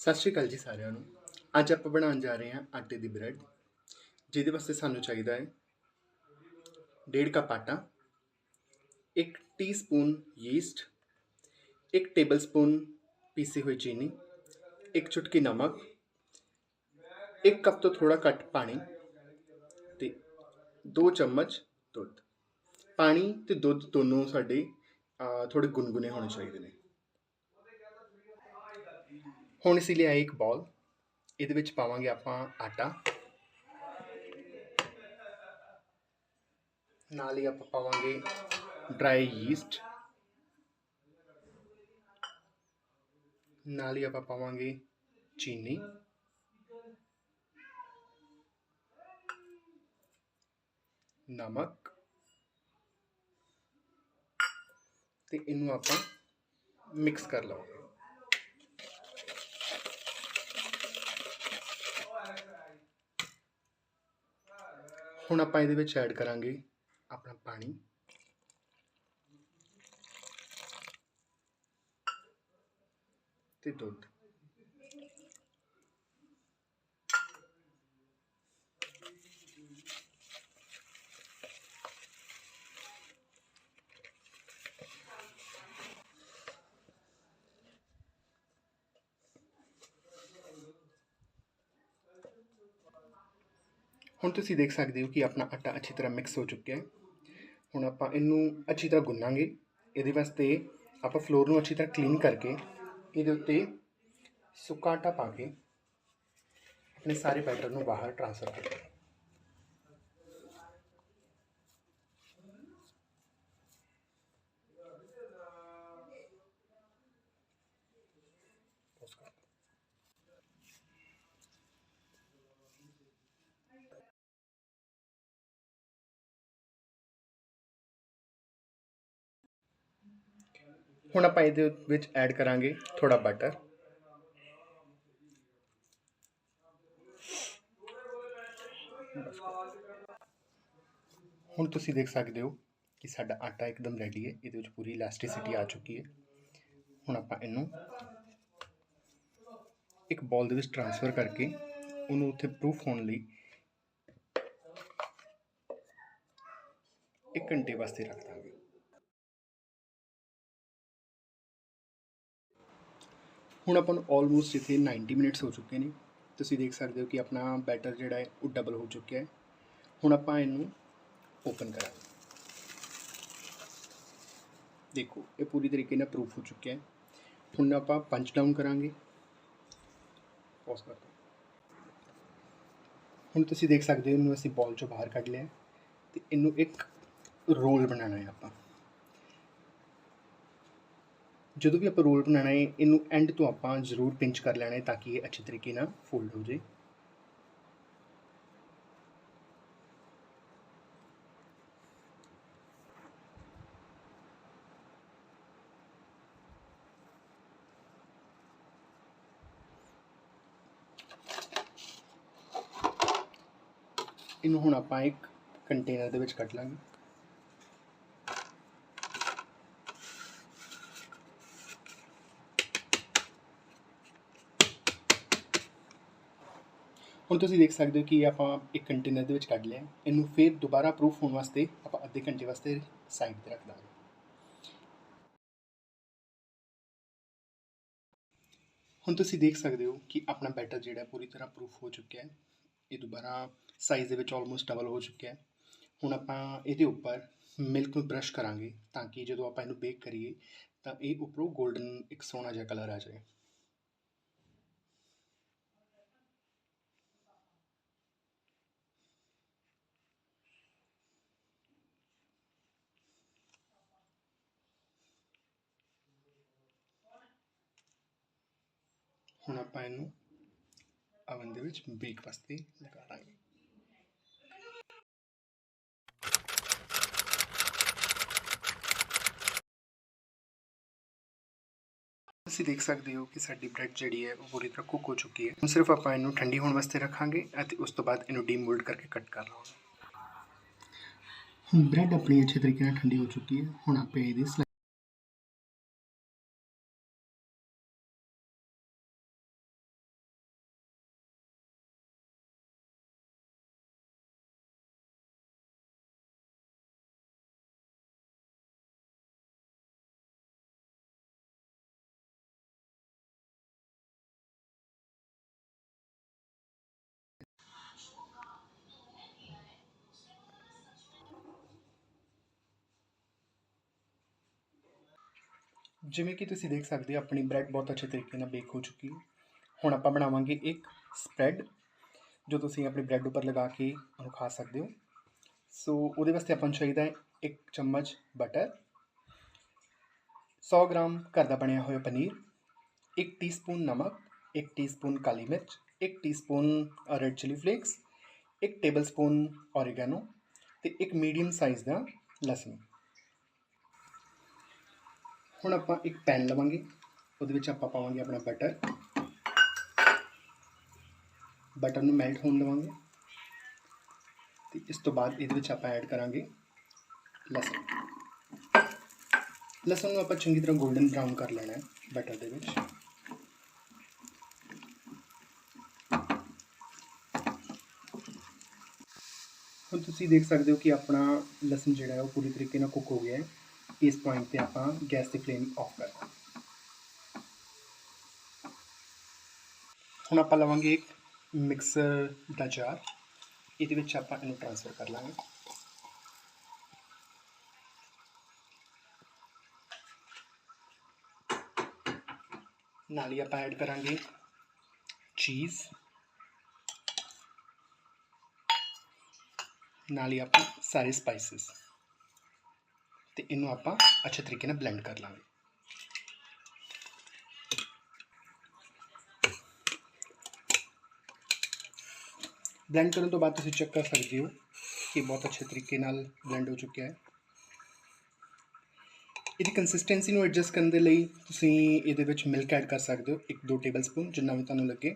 ਸਤਿ ਸ਼੍ਰੀ ਅਕਾਲ ਜੀ ਸਾਰਿਆਂ ਨੂੰ। ਅੱਜ ਆਪਾਂ ਬਣਾਉਣ ਜਾ ਰਹੇ ਹਾਂ ਆਟੇ ਦੀ ਬ੍ਰੈਡ ਜਿਹਦੇ ਵਾਸਤੇ ਸਾਨੂੰ ਚਾਹੀਦਾ ਹੈ ਡੇਢ ਕੱਪ ਆਟਾ 1 ਟੀਸਪੂਨ ਯੀਸਟ 1 ਟੇਬਲਸਪੂਨ ਪੀਸੀ ਹੋਈ ਚੀਨੀ ਇੱਕ ਚੁਟਕੀ ਨਮਕ 1 ਕੱਪ ਤੋਂ ਥੋੜਾ ਘੱਟ ਪਾਣੀ ਤੇ 2 ਚਮਚ ਦੁੱਧ। ਪਾਣੀ ਤੇ ਦੁੱਧ ਦੋਨੋਂ ਸਾਡੇ ਅਹ, ਥੋੜੇ ਗੁਨਗੁਨੇ ਹੋਣੇ ਚਾਹੀਦੇ ਨੇ। ਹੁਣ ਅਸੀਂ ਲਈ ਆਈ ਇੱਕ ਬਾਲ। ਇਹਦੇ ਵਿੱਚ ਪਾਵਾਂਗੇ ਆਪਾਂ ਆਟਾ। ਨਾਲ ਹੀ ਆਪਾਂ ਪਾਵਾਂਗੇ ਡਰਾਈ ਯੀਸਟ। ਨਾਲ ਹੀ ਆਪਾਂ ਪਾਵਾਂਗੇ ਚੀਨੀ। ਨਮਕ। ਤੇ ਇਹਨੂੰ ਆਪਾਂ ਮਿਕਸ ਕਰ ਲਵਾਂਗੇ। ਹੁਣ ਆਪਾਂ ਇਹਦੇ ਵਿੱਚ ਐਡ ਕਰਾਂਗੇ ਆਪਣਾ ਪਾਣੀ। ਤੇ ਦੁੱਧ। ਹੁਣ ਤੁਸੀਂ ਦੇਖ ਸਕਦੇ ਹੋ ਕਿ ਆਪਣਾ ਆਟਾ ਅੱਛੀ ਤਰ੍ਹਾਂ ਮਿਕਸ ਹੋ ਚੁੱਕਿਆ ਹੈ। ਹੁਣ ਆਪਾਂ ਇਹਨੂੰ ਅੱਛੀ ਤਰ੍ਹਾਂ ਗੁੰਨਾਂਗੇ। ਇਹਦੇ ਵਾਸਤੇ ਆਪਾਂ ਫਲੋਰ ਨੂੰ ਅੱਛੀ ਤਰ੍ਹਾਂ ਕਲੀਨ ਕਰਕੇ ਇਹਦੇ ਉੱਤੇ ਸੁੱਕਾ ਆਟਾ ਪਾ ਕੇ ਆਪਣੇ ਸਾਰੇ ਬੈਟਰ ਨੂੰ ਬਾਹਰ ਟ੍ਰਾਂਸਫਰ ਕਰਾਂਗੇ ਕਰ ਦਿਓ। ਹੁਣ ਆਪਾਂ ਇਹਦੇ ਵਿੱਚ ਐਡ ਕਰਾਂਗੇ ਥੋੜਾ ਬਟਰ ਹੁਣ ਤੁਸੀਂ ਦੇਖ ਸਕਦੇ ਹੋ ਕਿ ਸਾਡਾ ਆਟਾ ਇੱਕਦਮ ਰੈਡੀ ਹੈ। ਇਹਦੇ ਵਿੱਚ ਪੂਰੀ ਇਲਾਸਟਿਸਿਟੀ ਆ ਚੁੱਕੀ ਹੈ। ਹੁਣ ਆਪਾਂ ਇਹਨੂੰ ਇੱਕ ਬਾਲ ਦੇ ਵਿੱਚ ਟਰਾਂਸਫਰ ਕਰਕੇ ਉਹਨੂੰ ਉੱਥੇ ਪ੍ਰੂਫ ਹੋਣ ਲਈ ਇੱਕ ਘੰਟੇ ਵਾਸਤੇ ਰੱਖ ਦਾਂਗੇ। ਹੁਣ ਆਪਾਂ ਨੂੰ ਆਲਮੋਸਟ ਇੱਥੇ 90 ਮਿੰਟਸ ਹੋ ਚੁੱਕੇ ਨੇ। ਤੁਸੀਂ ਦੇਖ ਸਕਦੇ ਹੋ ਕਿ ਆਪਣਾ ਬੈਟਰ ਜਿਹੜਾ ਹੈ ਉਹ ਡਬਲ ਹੋ ਚੁੱਕਿਆ ਹੈ। ਹੁਣ ਆਪਾਂ ਇਹਨੂੰ ਓਪਨ ਕਰਾਂਗੇ। ਦੇਖੋ, ਇਹ ਪੂਰੀ ਤਰੀਕੇ ਨਾਲ ਪ੍ਰੂਫ ਹੋ ਚੁੱਕਿਆ ਹੈ। ਹੁਣ ਆਪਾਂ ਪੰਚ ਡਾਊਨ ਕਰਾਂਗੇ। ਪੌਜ਼ ਕਰ ਦਿਓ ਹੁਣ ਤੁਸੀਂ ਦੇਖ ਸਕਦੇ ਹੋ ਇਹਨੂੰ ਅਸੀਂ ਬਾਲ ਚੋਂ ਬਾਹਰ ਕੱਢ ਲਿਆ ਹੈ। ਤੇ ਇਹਨੂੰ ਇੱਕ ਰੋਲ ਬਣਾਉਣਾ ਹੈ ਆਪਾਂ। ਜਦੋਂ ਵੀ ਆਪਾਂ ਰੋਲ ਬਣਾਉਣਾ ਹੈ, ਇਹਨੂੰ ਐਂਡ ਤੋਂ ਆਪਾਂ ਜ਼ਰੂਰ ਪਿੰਚ ਕਰ ਲੈਣਾ ਹੈ ਤਾਂ ਕਿ ਇਹ ਅੱਛੇ ਤਰੀਕੇ ਨਾਲ ਫੋਲਡ ਹੋ ਜਾਏ। ਇਹਨੂੰ ਹੁਣ ਆਪਾਂ ਇੱਕ ਕੰਟੇਨਰ ਦੇ ਵਿੱਚ ਕੱਢ ਲਾਂਗੇ। ਹੁਣ ਤੁਸੀਂ ਦੇਖ ਸਕਦੇ ਹੋ ਕਿ ਆਪਾਂ ਇੱਕ ਕੰਟੇਨਰ ਦੇ ਵਿੱਚ ਕੱਢ ਲਿਆ ਇਹਨੂੰ ਫਿਰ ਦੁਬਾਰਾ ਪ੍ਰੂਫ ਹੋਣ ਵਾਸਤੇ ਆਪਾਂ ਅੱਧੇ ਘੰਟੇ ਵਾਸਤੇ ਸਾਈਡ ਤੇ ਰੱਖ ਦਾਂਗੇ। ਹੁਣ ਤੁਸੀਂ ਦੇਖ ਸਕਦੇ ਹੋ ਕਿ ਆਪਣਾ ਬੈਟਰ ਜਿਹੜਾ ਪੂਰੀ ਤਰ੍ਹਾਂ ਪ੍ਰੂਫ ਹੋ ਚੁੱਕਿਆ ਹੈ। ਇਹ ਦੁਬਾਰਾ ਸਾਈਜ਼ ਦੇ ਵਿੱਚ ਆਲਮੋਸਟ ਡਬਲ ਹੋ ਚੁੱਕਿਆ ਹੈ। ਹੁਣ ਆਪਾਂ ਇਹਦੇ ਉੱਪਰ ਮਿਲਕ ਨੂੰ ਬ੍ਰਸ਼ ਕਰਾਂਗੇ ਤਾਂ ਕਿ ਜਦੋਂ ਆਪਾਂ ਇਹਨੂੰ ਬੇਕ ਕਰੀਏ ਤਾਂ ਇਹ ਉੱਪਰੋਂ 골ਡਨ ਇੱਕ ਸੋਹਣਾ ਜਿਹਾ ਕਲਰ ਆ ਜਾਏ। ਹੁਣ ਆਪਾਂ ਇਹਨੂੰ ਅਵਨ ਦੇ ਵਿੱਚ ਬੇਕ ਵਾਸਤੇ ਲਗਾ ਦਾਂਗੇ ਤੁਸੀਂ ਦੇਖ ਸਕਦੇ ਹੋ ਕਿ ਸਾਡੀ ਬ੍ਰੈਡ ਜਿਹੜੀ ਹੈ ਉਹ ਪੂਰੀ ਤਰ੍ਹਾਂ ਕੁੱਕ ਹੋ ਚੁੱਕੀ ਹੈ। ਹੁਣ ਸਿਰਫ ਆਪਾਂ ਇਹਨੂੰ ਠੰਡੀ ਹੋਣ ਵਾਸਤੇ ਰੱਖਾਂਗੇ ਅਤੇ ਉਸ ਤੋਂ ਬਾਅਦ ਇਹਨੂੰ ਡੀਮੋਲਡ ਕਰਕੇ ਕੱਟ ਕਰ ਲਵਾਂਗੇ ਹੁਣ ਬ੍ਰੈਡ ਆਪਣੀ ਅੱਛੇ ਤਰੀਕੇ ਨਾਲ ਠੰਡੀ ਹੋ ਚੁੱਕੀ ਹੈ। ਹੁਣ ਆਪਾਂ ਇਹਦੀ ਜਿਵੇਂ ਕਿ ਤੁਸੀਂ ਦੇਖ ਸਕਦੇ ਹੋ, ਆਪਣੀ ਬ੍ਰੈਡ ਬਹੁਤ ਅੱਛੇ ਤਰੀਕੇ ਨਾਲ ਬੇਕ ਹੋ ਚੁੱਕੀ ਹੈ। ਹੁਣ ਆਪਾਂ ਬਣਾਵਾਂਗੇ ਇੱਕ ਸਪਰੈਡ ਜੋ ਤੁਸੀਂ ਆਪਣੀ ਬ੍ਰੈਡ ਉੱਪਰ ਲਗਾ ਕੇ ਉਹਨੂੰ ਖਾ ਸਕਦੇ ਹੋ। ਸੋ ਉਹਦੇ ਵਾਸਤੇ ਆਪਾਂ ਨੂੰ ਚਾਹੀਦਾ ਹੈ ਇੱਕ ਚਮਚ ਬਟਰ 100 ਗ੍ਰਾਮ ਘਰ ਦਾ ਬਣਿਆ ਹੋਇਆ ਪਨੀਰ, ਇੱਕ ਟੀਸਪੂਨ ਨਮਕ, ਇੱਕ ਟੀਸਪੂਨ ਕਾਲੀ ਮਿਰਚ, ਇੱਕ ਟੀਸਪੂਨ ਰੈਡ ਚਿਲੀ ਫਲੇਕਸ ਇੱਕ ਟੇਬਲਸਪੂਨ ਔਰੀਗੈਨੋ ਤੇ ਇੱਕ ਮੀਡੀਅਮ ਸਾਈਜ਼ ਦਾ ਲਸਣ। ਹੁਣ ਆਪਾਂ ਇੱਕ ਪੈਨ ਲਵਾਂਗੇ। ਉਹਦੇ ਵਿੱਚ ਆਪਾਂ ਪਾਵਾਂਗੇ ਆਪਣਾ ਬਟਰ। ਬਟਰ ਨੂੰ ਮੈਲਟ ਹੋਣ ਦੇਵਾਂਗੇ ਤੇ ਇਸ ਤੋਂ ਬਾਅਦ ਇਹਦੇ ਵਿੱਚ ਆਪਾਂ ਐਡ ਕਰਾਂਗੇ ਲਸਣ। ਲਸਣ ਨੂੰ ਆਪਾਂ ਚੰਗੀ ਤਰ੍ਹਾਂ 골ਡਨ ਬ੍ਰਾਊਨ ਕਰ ਲੈਣਾ ਹੈ ਬਟਰ ਦੇ ਵਿੱਚ। ਹੁਣ ਤੁਸੀਂ ਦੇਖ ਸਕਦੇ ਹੋ ਕਿ ਆਪਣਾ ਲਸਣ ਜਿਹੜਾ ਹੈ ਉਹ ਪੂਰੀ ਤਰੀਕੇ ਨਾਲ ਕੁੱਕ ਹੋ ਗਿਆ ਹੈ। ਇਸ ਪੁਆਇੰਟ ਤੇ ਆਪਾਂ ਗੈਸ ਦੀ ਫਲੇਮ ਆਫ ਕਰ ਦਾਂਗੇ ਹੁਣ ਆਪਾਂ ਲਵਾਂਗੇ ਇੱਕ ਮਿਕਸਰ ਦਾ ਜਾਰ ਇਹਦੇ ਵਿੱਚ ਆਪਾਂ ਇਹਨੂੰ ਟ੍ਰਾਂਸਫਰ ਕਰ ਲਾਂਗੇ ਨਾਲ ਹੀ ਆਪਾਂ ਐਡ ਕਰਾਂਗੇ ਚੀਜ਼ ਨਾਲ ਹੀ ਆਪਾਂ ਸਾਰੇ ਸਪਾਈਸਸ ਤੇ ਇਹਨੂੰ ਆਪਾਂ ਅੱਛੇ ਤਰੀਕੇ ਨਾਲ ਬਲੈਂਡ ਕਰ ਲਾਂਗੇ। ਬਲੈਂਡ ਕਰਨ ਤੋਂ ਬਾਅਦ ਤੁਸੀਂ ਚੈੱਕ ਕਰ ਸਕਦੇ ਹੋ ਕਿ ਬਹੁਤ ਅੱਛੇ ਤਰੀਕੇ ਨਾਲ ਬਲੈਂਡ ਹੋ ਚੁੱਕਿਆ ਹੈ। ਇਹਦੀ ਕੰਸਿਸਟੈਂਸੀ ਨੂੰ ਐਡਜਸਟ ਕਰਨ ਦੇ ਲਈ ਤੁਸੀਂ ਇਹਦੇ ਵਿੱਚ ਮਿਲਕ ਐਡ ਕਰ ਸਕਦੇ ਹੋ, ਇੱਕ ਦੋ ਟੇਬਲ ਸਪੂਨ ਜਿੰਨਾ ਵੀ ਤੁਹਾਨੂੰ ਲੱਗੇ।